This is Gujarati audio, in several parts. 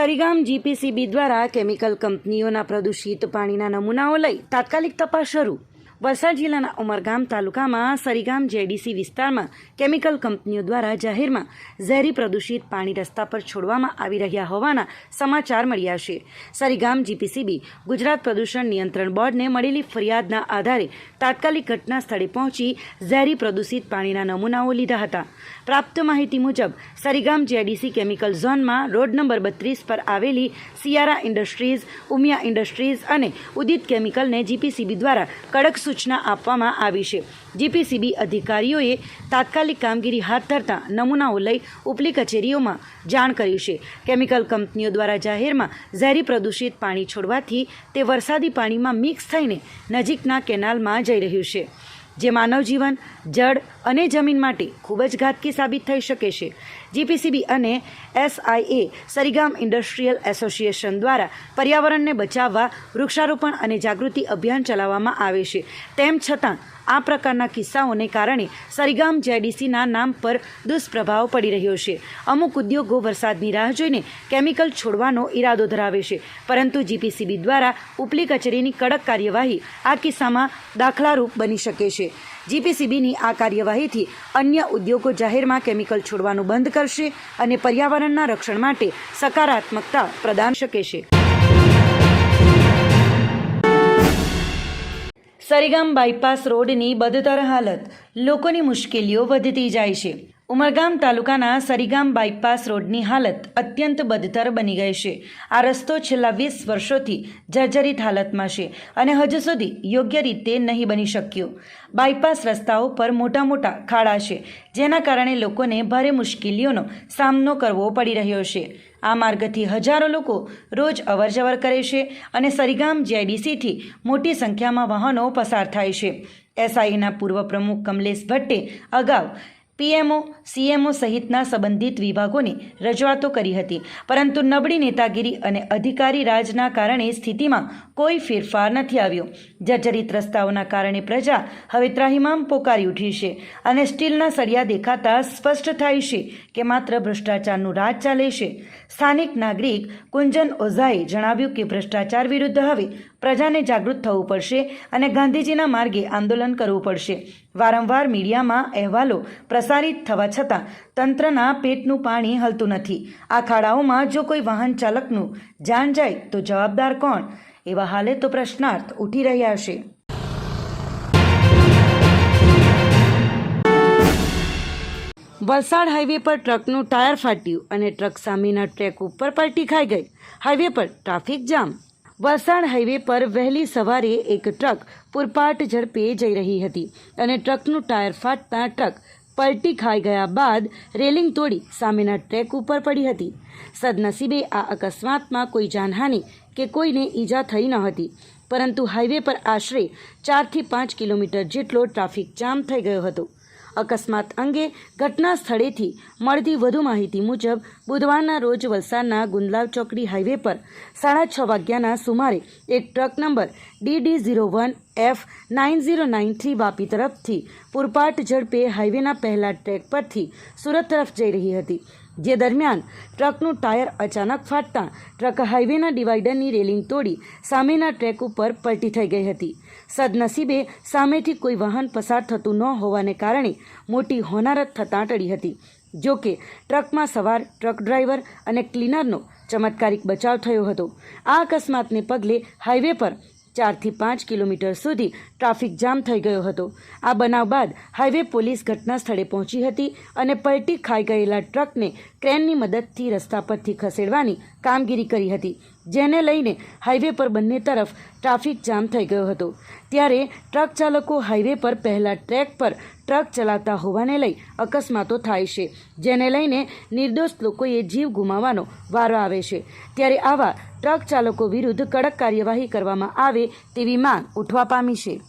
સરીગામ જીપીસીબી દ્વારા કેમિકલ કંપનીઓના પ્રદૂષિત પાણીના નમૂનાઓ લઈ તાત્કાલિક તપાસ શરૂ. વલસાડ જિલ્લાના ઉમરગામ તાલુકામાં સરીગામ જેડીસી વિસ્તારમાં કેમિકલ કંપનીઓ દ્વારા જાહેરમાં ઝેરી પ્રદૂષિત પાણી રસ્તા પર છોડવામાં આવી રહ્યા હોવાના સમાચાર મળ્યા છે. સરીગામ જીપીસીબી ગુજરાત પ્રદૂષણ નિયંત્રણ બોર્ડને મળેલી ફરિયાદના આધારે તાત્કાલિક ઘટના સ્થળે પહોંચી ઝેરી પ્રદૂષિત પાણીના નમૂનાઓ લીધા હતા. પ્રાપ્ત માહિતી મુજબ, સરીગામ જેડીસી કેમિકલ ઝોનમાં રોડ નંબર બત્રીસ પર આવેલી સિયારા ઇન્ડસ્ટ્રીઝ, ઉમિયા ઇન્ડસ્ટ્રીઝ અને ઉદિત કેમિકલને જીપીસીબી દ્વારા કડક સૂચના આપવામાં આવી છે. જીપીસીબી અધિકારીઓએ તાત્કાલિક કામગીરી હાથ ધરતા નમૂનાઓ લઈ ઉપલી કચેરીઓમાં જાણ કર્યું છે. કેમિકલ કંપનીઓ દ્વારા જાહેરમાં ઝેરી પ્રદૂષિત પાણી છોડવાથી તે વરસાદી પાણીમાં મિક્સ થઈને નજીકના કેનાલમાં જઈ રહ્યું છે. જે માનવ જીવન જળ અને જમીન માટે ખૂબ જ ઘાતકી સાબિત થઈ શકે છે. જીપીસીબી અને એસઆઈએ સરીગામ ઇન્ડસ્ટ્રીયલ એસોસિએશન દ્વારા પર્યાવરણને બચાવવા, વૃક્ષારોપણ અને જાગૃતિ અભિયાન ચલાવવામાં આવે છે. તેમ છતાં આ પ્રકારના કિસ્સાઓને કારણે સરીગામ જેડીસીના નામ પર દુષ્પ્રભાવ પડી રહ્યો છે. અમુક ઉદ્યોગો વરસાદની રાહ જોઈને કેમિકલ છોડવાનો ઈરાદો ધરાવે છે. પરંતુ જીપીસીબી દ્વારા ઉપલી કચેરીની કડક કાર્યવાહી આ કિસ્સામાં દાખલારૂપ બની શકે છે. જીપીસીબીની આ કાર્યવાહીથી અન્ય ઉદ્યોગો જાહેરમાં કેમિકલ છોડવાનું બંધ કરશે અને પર્યાવરણના રક્ષણ માટે સકારાત્મકતા પ્રદાન શકે છે. સરીગામ બાયપાસ રોડની બદતર હાલત. લોકોની મુશ્કેલીઓ વધતી જાય છે. ઉમરગામ તાલુકાના સરીગામ બાયપાસ રોડની હાલત અત્યંત બદતર બની ગઈ છે. આ રસ્તો છેલ્લા વીસ વર્ષોથી જર્જરિત હાલતમાં છે અને હજુ સુધી યોગ્ય રીતે નહીં બની શક્યો. બાયપાસ રસ્તાઓ પર મોટા મોટા ખાડા છે, જેના કારણે લોકોને ભારે મુશ્કેલીઓનો સામનો કરવો પડી રહ્યો છે. આ માર્ગથી હજારો લોકો રોજ અવરજવર કરે છે અને સરીગામ જીઆઈડીસીથી મોટી સંખ્યામાં વાહનો પસાર થાય છે. એસઆઈના પૂર્વ પ્રમુખ કમલેશ ભટ્ટે અગાઉ પીએમઓ, સીએમઓ સહિતના સંબંધિત વિભાગોની રજૂઆતો કરી હતી. પરંતુ નબળી નેતાગીરી અને અધિકારી રાજના કારણે સ્થિતિમાં કોઈ ફેરફાર નથી આવ્યો. જર્જરિત રસ્તાઓના કારણે પ્રજા હવે ત્રાહિમામ પોકારી ઉઠી છે અને સ્ટીલના સળિયા દેખાતા સ્પષ્ટ થાય છે કે માત્ર ભ્રષ્ટાચારનું રાજ ચાલે છે. સ્થાનિક નાગરિક કુંજન ઓઝાએ જણાવ્યું કે ભ્રષ્ટાચાર વિરુદ્ધ હવે પ્રજાને જાગૃત થવું પડશે અને ગાંધીજીના માર્ગે આંદોલન કરવું પડશે. વારંવાર મીડિયામાં અહેવાલો પ્રસારિત થવા છતાં તંત્રના પેટનું પાણી હલતું નથી. આ ખાડાઓમાં જો કોઈ વાહન ચાલકનું જાન જાય તો જવાબદાર કોણ? એવા હાલે તો પ્રશ્નાર્થ ઉઠી રહ્યા છે. વલસાડ હાઈવે પર ટ્રકનું ટાયર ફાટ્યું અને ટ્રક સામેના ટ્રેક ઉપર પલટી ખાઈ ગઈ. હાઈવે પર ટ્રાફિક જામ વલસાડ હાઈવે પર વહેલી સવારે એક ટ્રક પૂરપાટ ઝડપે જઈ રહી હતી અને ટ્રકનું ટાયર ફાટતા ટ્રક પલટી ખાઈ ગયા બાદ રેલિંગ તોડી સામેના ટ્રેક ઉપર પડી હતી. સદનસીબે આ અકસ્માતમાં કોઈ જાનહાનિ કે કોઈને ઈજા થઈ ન હતી, પરંતુ હાઈવે પર આશરે ચારથી પાંચ કિલોમીટર જેટલો ટ્રાફિક જામ થઈ ગયો હતો. અકસ્માત અંગે ઘટના સ્થળેથી મળતી વધુ માહિતી મુજબ બુધવારના રોજ વલસાડના ગુંદલાવ ચોકડી હાઈવે પર સાડા છ વાગ્યાના સુમારે એક truck number DD zero one F nine zero nine three Vapi તરફથી પૂરપાટ ઝડપે હાઈવેના પહેલા ટ્રેક પરથી સુરત તરફ જઈ રહી હતી. જે દરમિયાન ટ્રકનું ટાયર અચાનક ફાટતા ટ્રક હાઈવેના ડિવાઈડરની રેલિંગ તોડી સામેના ટ્રેક ઉપર પલટી થઈ ગઈ હતી. સદનસીબે સામેથી કોઈ વાહન પસાર થતું ન હોવાને કારણે મોટી હોનારત થતાં ટળી હતી. જો કે, ટ્રકમાં સવાર, ટ્રક ડ્રાઈવર અને ક્લીનરનો ચમત્કારિક બચાવ થયો હતો. આ અકસ્માતને પગલે હાઈવે પર ચારથી પાંચ કિલોમીટર સુધી ટ્રાફિક જામ થઈ ગયો હતો. આ બનાવ બાદ હાઈવે પોલીસ ઘટના સ્થળે પહોંચી હતી અને પલટી ખાઈ ગયેલા ટ્રકને ક્રેનની મદદથી રસ્તા પરથી ખસેડવાની કામગીરી કરી હતી, જેને લઈને હાઈવે પર બંને તરફ ટ્રાફિક જામ થઈ ગયો હતો. ત્યારે ટ્રક ચાલકો હાઈવે પર પહેલા ટ્રેક પર ટ્રક ચલાવતા હોવાને લઈ અકસ્માતો થાય છે, જેને લઈને નિર્દોષ લોકોએ જીવ ગુમાવવાનો વારો આવે છે. ત્યારે આવા ટ્રક ચાલકો વિરુદ્ધ કડક કાર્યવાહી કરવામાં આવે તેવી માંગ ઉઠવા પામી છે.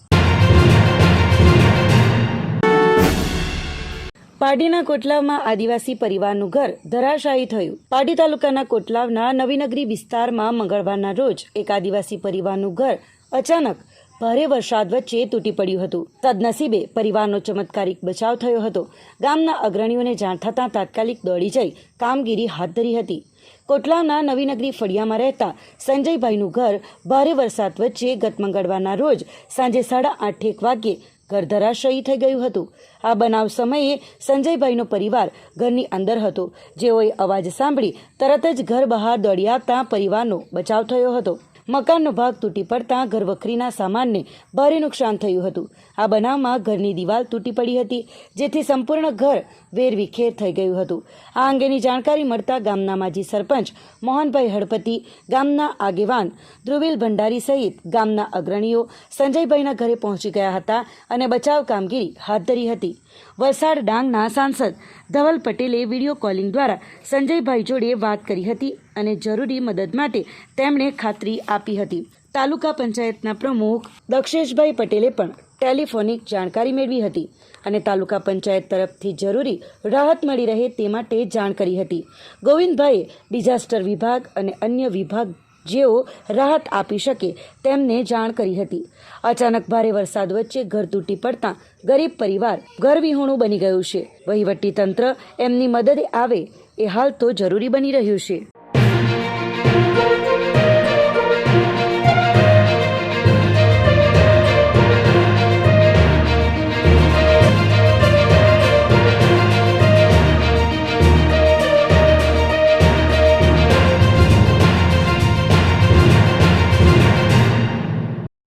પારડીના કોટલાવમાં આદિવાસી પરિવારનું ઘર ધરાશાયી થયું. પાડી તાલુકાના કોટલાવના નવીનગરી વિસ્તારમાં મંગળવારના રોજ એક આદિવાસી પરિવારનું ઘર અચાનક ભારે વરસાદ વચ્ચે તૂટી પડ્યું હતું. સદનસીબે પરિવારનો ચમત્કારિક બચાવ થયો હતો. ગામના અગ્રણીઓને જાણ થતાં તાત્કાલિક દોડી જઈ કામગીરી હાથ ધરી હતી. કોટલાવના નવીનગરી ફળિયામાં રહેતા સંજયભાઈનું ઘર ભારે વરસાદ વચ્ચે ગત મંગળવારના રોજ સાંજે સાડા આઠેક વાગ્યે ઘર ધરાશયી થઈ ગયું હતું. આ બનાવ સમયે સંજયભાઈનો પરિવાર ઘરની અંદર હતો. જેઓએ અવાજ સાંભળી તરત જ ઘર બહાર દોડી આવતા પરિવારનો બચાવ થયો હતો. મકાનનો ભાગ તૂટી પડતા ઘરવખરીના સામાનને ભારે નુકસાન થયું હતું. આ બનાવમાં ઘરની દિવાલ તૂટી પડી હતી, જેથી સંપૂર્ણ ઘર વેરવિખેર થઈ ગયું હતું. આ અંગેની જાણકારી મળતા ગામના માજી સરપંચ મોહનભાઈ હળપતિ, ગામના આગેવાન ધ્રુવીલ ભંડારી સહિત ગામના અગ્રણીઓ સંજયભાઈના ઘરે પહોંચી ગયા હતા અને બચાવ કામગીરી હાથ ધરી હતી. વલસાડ ડાંગના સાંસદ ધવલ પટેલે વીડિયો કોલિંગ દ્વારા સંજયભાઈ જોડે વાત કરી હતી અને જરૂરી મદદ માટે તેમણે ખાતરી આપી હતી. તાલુકા પંચાયતના પ્રમુખ દક્ષેશભાઈ પટેલે પણ ટેલિફોનિક જાણકારી મેળવી હતી અને તાલુકા પંચાયત તરફથી જરૂરી રાહત મળી રહે તે માટે જાણ કરી હતી. ગોવિંદભાઈએ ડિઝાસ્ટર વિભાગ અને અન્ય વિભાગ જેઓ રાહત આપી શકે તેમને જાણ કરી હતી. અચાનક ભારે વરસાદ વચ્ચે ઘર તૂટી પડતા ગરીબ પરિવાર ઘરવિહોણું બની ગયું છે. વહીવટી તંત્ર એમની મદદે આવે એ હાલ તો જરૂરી બની રહ્યું છે.